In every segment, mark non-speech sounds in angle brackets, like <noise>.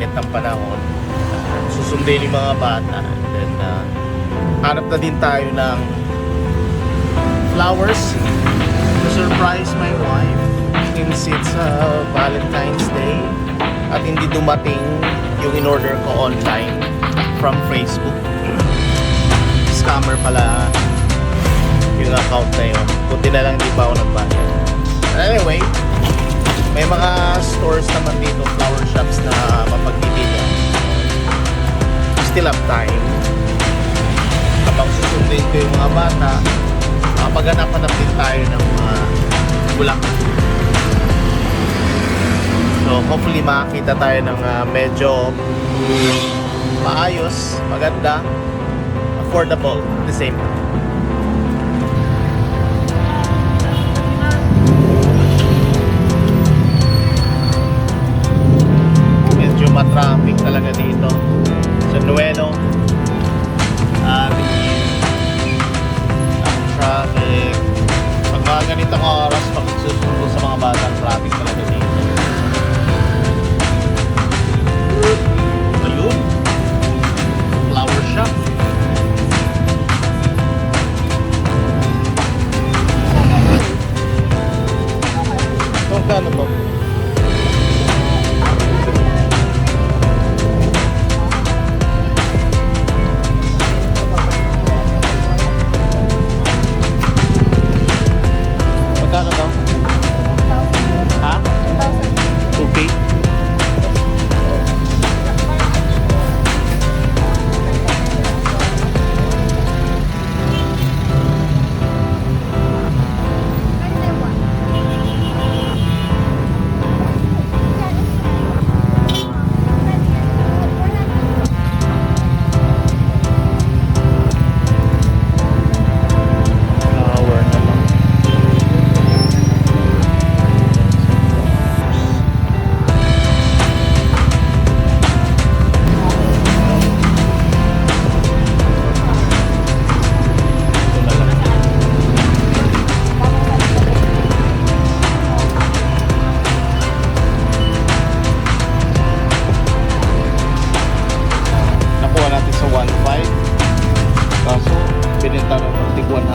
init ng panahon. Susundin yung mga bata. And then, uh, hanap na din tayo ng flowers to surprise my wife since it's uh, Valentine's Day at hindi dumating yung in-order ko online from Facebook. Scammer pala yung account na yun. Buti na lang di pa ako nagbayad. Anyway, may mga stores naman dito, flower shops na mapagbibigan. Still have time. Kapag susundin ko yung mga bata, mapaghanap-hanap din tayo ng mga bulaklak. So hopefully makakita tayo ng ah, medyo maayos, maganda, affordable at the same time. Sa Nueno. Avenue. Ang traffic. Pag mga ganitong oras, pag sa mga bata, traffic talaga dito. Ayun. Flower shop. Itong kano to?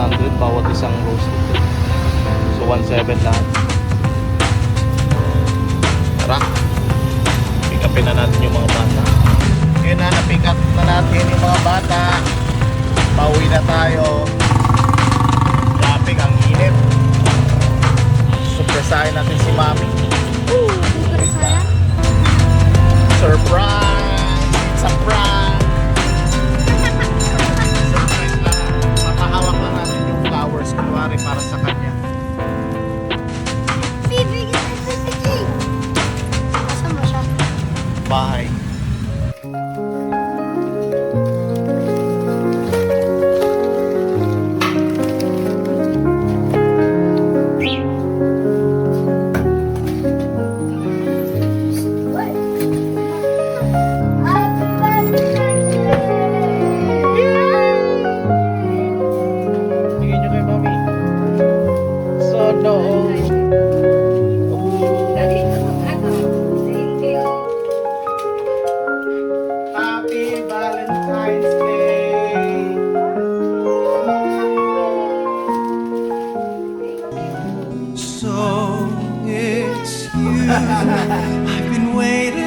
100 bawat isang rose nito. So, 1.7 lahat. Tara. Pick upin na natin yung mga bata. Yun na, na-pick up na natin yung mga bata. Pauwi na tayo. Traffic, ang init. Surpresahin natin si Mami. Surprise! Surprise So it's you. <laughs> I've been waiting